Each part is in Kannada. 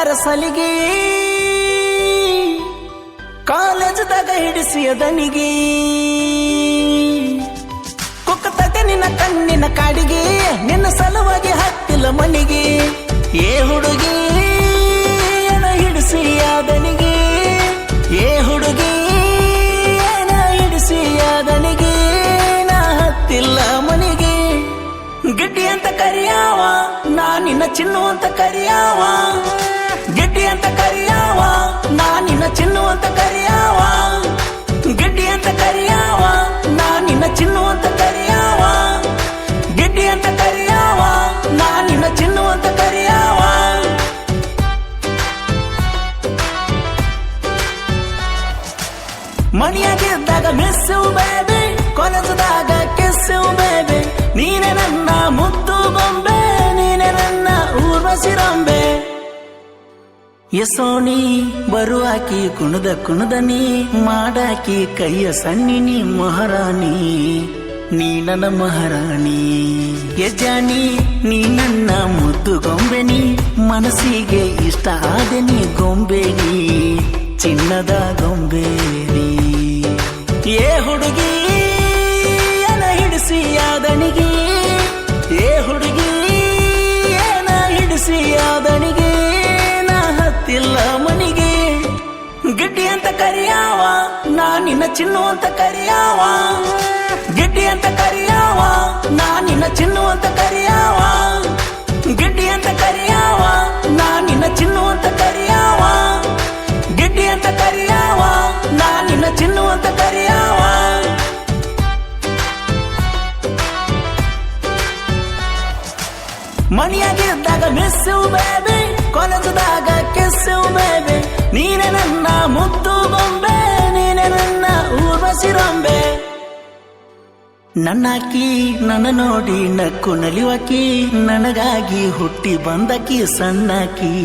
ಕೊಟ್ಟಾರ ಸಲಿಗೆ. ಕಾಲೇಜದಾಗ ಹಿಡಿಸಿಯ ದನಿಗೆ ಕುಕ್ಕತಗ ನಿನ್ನ ಕಣ್ಣಿನ ಕಾಡಿಗೆ, ನಿನ್ನ ಸಲುವಾಗಿ ಹತ್ತಿಲ್ಲ ಮನೆಗೆ. ಏ ಹುಡುಗಿ ದನಿಗೆ ಏ ಹುಡುಗಿ ಹಿಡಿಸಿ ದನಿಗೆ ನಾ ಹತ್ತಿಲ್ಲ ಮನಿಗೆ. ಗಿಡ್ಡಿ ಅಂತ ಕರಿಯಾವ, ನಾ ನಿನ್ನ ಚಿನ್ನು ಅಂತ ಕರಿಯಾವ. ಅಂತ ಕರಿಯಾವ, ನಾ ನಿನ್ನ ಚಿನ್ನು ಅಂತ ಕರಿಯಾವ. ಗಿಡ್ಡಿ ಅಂತ ಕರಿಯಾವ, ನಾ ನಿನ್ನ ಚಿನ್ನು ಅಂತ ಕರಿಯಾವ. ಗಿಡ್ಡಿ ಅಂತ ಕರಿಯಾವ, ನಾ ನಿನ್ನ ಚಿನ್ನು ಅಂತ ಕರಿಯಾವ. ಮಣಿಯಾಗಿದ್ದಾಗ ಮಿಸ್ಸು ಬೇಬಿ ಕೊಲಸದಾಗ ಕಿಸ್ಸು ಬೇಬಿ ನೀನೆ ನನ್ನ ಮುದ್ದು ಬೊಂಬೆ, ನೀನೆ ನನ್ನ ಊರ್ವಶಿರಂಬೆ ಯಸೋಣಿ ಬರುವಾಕಿ ಕುಣದ, ಕುಣದನಿ, ಮಾಡಾಕಿ, ಕೈಯ ಸಣ್ಣಿನಿ ಮಹಾರಾಣಿ, ನೀ ನನ್ನ ಮಹಾರಾಣಿ. ಯಜಾನಿ, ನೀ ನನ್ನ ಮುದ್ದು ಗೊಂಬೆನಿ, ಮನಸ್ಸಿಗೆ ಇಷ್ಟ ಆದೆನಿ ಗೊಂಬೆನಿ, ಚಿನ್ನದ ಗೊಂಬೆನಿ. ಏ ಹುಡುಗಿ, ಏನ ಹಿಡಿಸಿ ಆದಣಿಗೆ ಏ ಹುಡುಗಿ, ಏನ ಹಿಡಿಸಿ ಆದಣಿಗೆ ನಿನ್ನ ಚಿನ್ನು ಅಂತ ಕರಿಯಾವ. ಗಿಡ್ಡಿ ಅಂತ ಕರಿಯಾವ. ನಾ ನಿನ್ನ ಚಿನ್ನು ಅಂತ ಕರಿಯಾವ. ಗಿಡ್ಡಿ ಅಂತ ಕರಿಯಾವ. ನಾ ನಿನ್ನ ಚಿನ್ನು ಅಂತ ಕರಿಯಾವ. ಗಿಡ್ಡಿ ಅಂತ ಕರಿಯಾವ. ನಾ ನಿನ್ನ ಚಿನ್ನು ಅಂತ ಕರಿಯಾವ. ಮಣಿಯಾಗಿದ್ದಾಗ ಮಿಸ್ಸು ಬೇಬಿ ಕಾಲೇಜದಾಗ ಕಿಸ್ಸು ಬೇಬಿ ನೀನೆ ನನ್ನ ಮುದ್ದು ಬೊಂಬೆ. ನನ್ನಾಕಿ, ನನ್ನ ನೋಡಿ ನಕ್ಕು ನಲಿವಾಕಿ ನನಗಾಗಿ ಹುಟ್ಟಿ ಬಂದಕಿ ಸಣ್ಣಾಕಿ.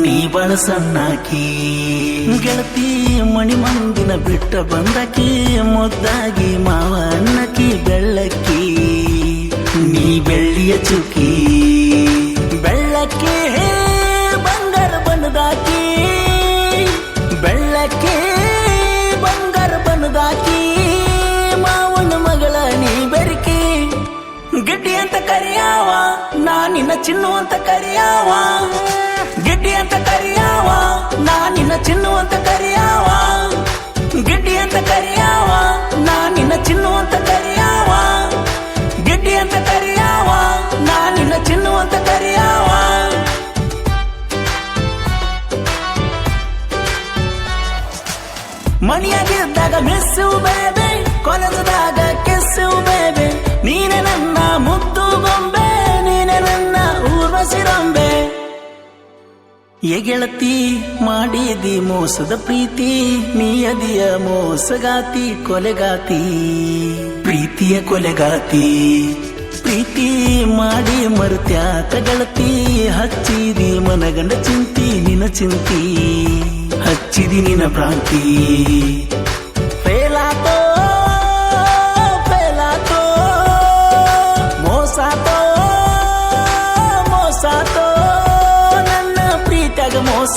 ನೀ ಬಳ ಸಣ್ಣಾಕಿ. ಗೆಳತಿ, ಮಣಿ ಮಂದಿನ ಬಿಟ್ಟ ಬಂದಕಿ, ಮುದ್ದಾಗಿ ಮಾವ ಅನ್ನಕಿ ಬೆಳ್ಳಕ್ಕಿ. ನೀ ಬೆಳ್ಳಿಯ ಚುಕಿ ಬೆಳ್ಳಕ್ಕಿ ಚಿನ್ನು ಅಂತ ಕರಿಯಾವ, ಗಿಡ್ಡಿ ಅಂತ ಕರಿಯಾವ, ನಾ ನಿನ್ನ ಚಿನ್ನು ಅಂತ ಕರಿಯಾವ, ಗಿಡ್ಡಿ ಅಂತ ಕರಿಯಾವ, ನಾ ನಿನ್ನ ಚಿನ್ನು ಅಂತ ಕರಿಯಾವ, ಗಿಡ್ಡಿ ಅಂತ ಕರಿಯಾವ, ನಾ ನಿನ್ನ ಚಿನ್ನು ಅಂತ ಕರಿಯಾವ. ಮಣಿಯಾಗಿದ್ದಾಗ ಮಿಸ್ಸು ಬೇಬೆ ಕೊಲಸದಾಗ ಕಿಸ್ಸು ಬೇಬೆ ನೀನೆ ನನ್ನ ಏ ಗೆಳತಿ, ಮಾಡಿದಿ ಮೋಸದ ಪ್ರೀತಿ, ನೀಯದಿಯ ಮೋಸಗಾತಿ, ಕೊಲೆಗಾತಿ. ಪ್ರೀತಿಯ ಕೊಲೆಗಾತಿ. ಪ್ರೀತಿ ಮಾಡಿ ಮರುತ್ಯಾತ ಗೆಳತಿ, ಹಚ್ಚಿದಿ ಮನಗಂಡ ಚಿಂತಿ ನಿನ ಚಿಂತಿ. ಹಚ್ಚಿದಿ ನಿನ ಭ್ರಾಂತಿ.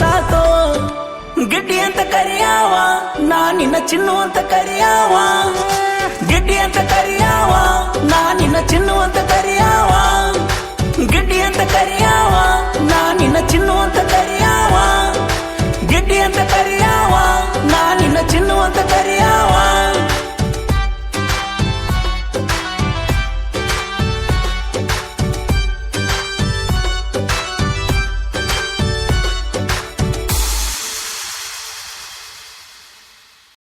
ಮೋಸಾತೋ ಗಿಡ್ಡಿ ಅಂತ ಕರಿಯಾವ ನಾ ನಿನ್ನ ಚಿನ್ನು ಅಂತ ಕರಿಯಾವ. ಗಿಡ್ಡಿ ಅಂತ ಕರಿಯಾವ ನಾ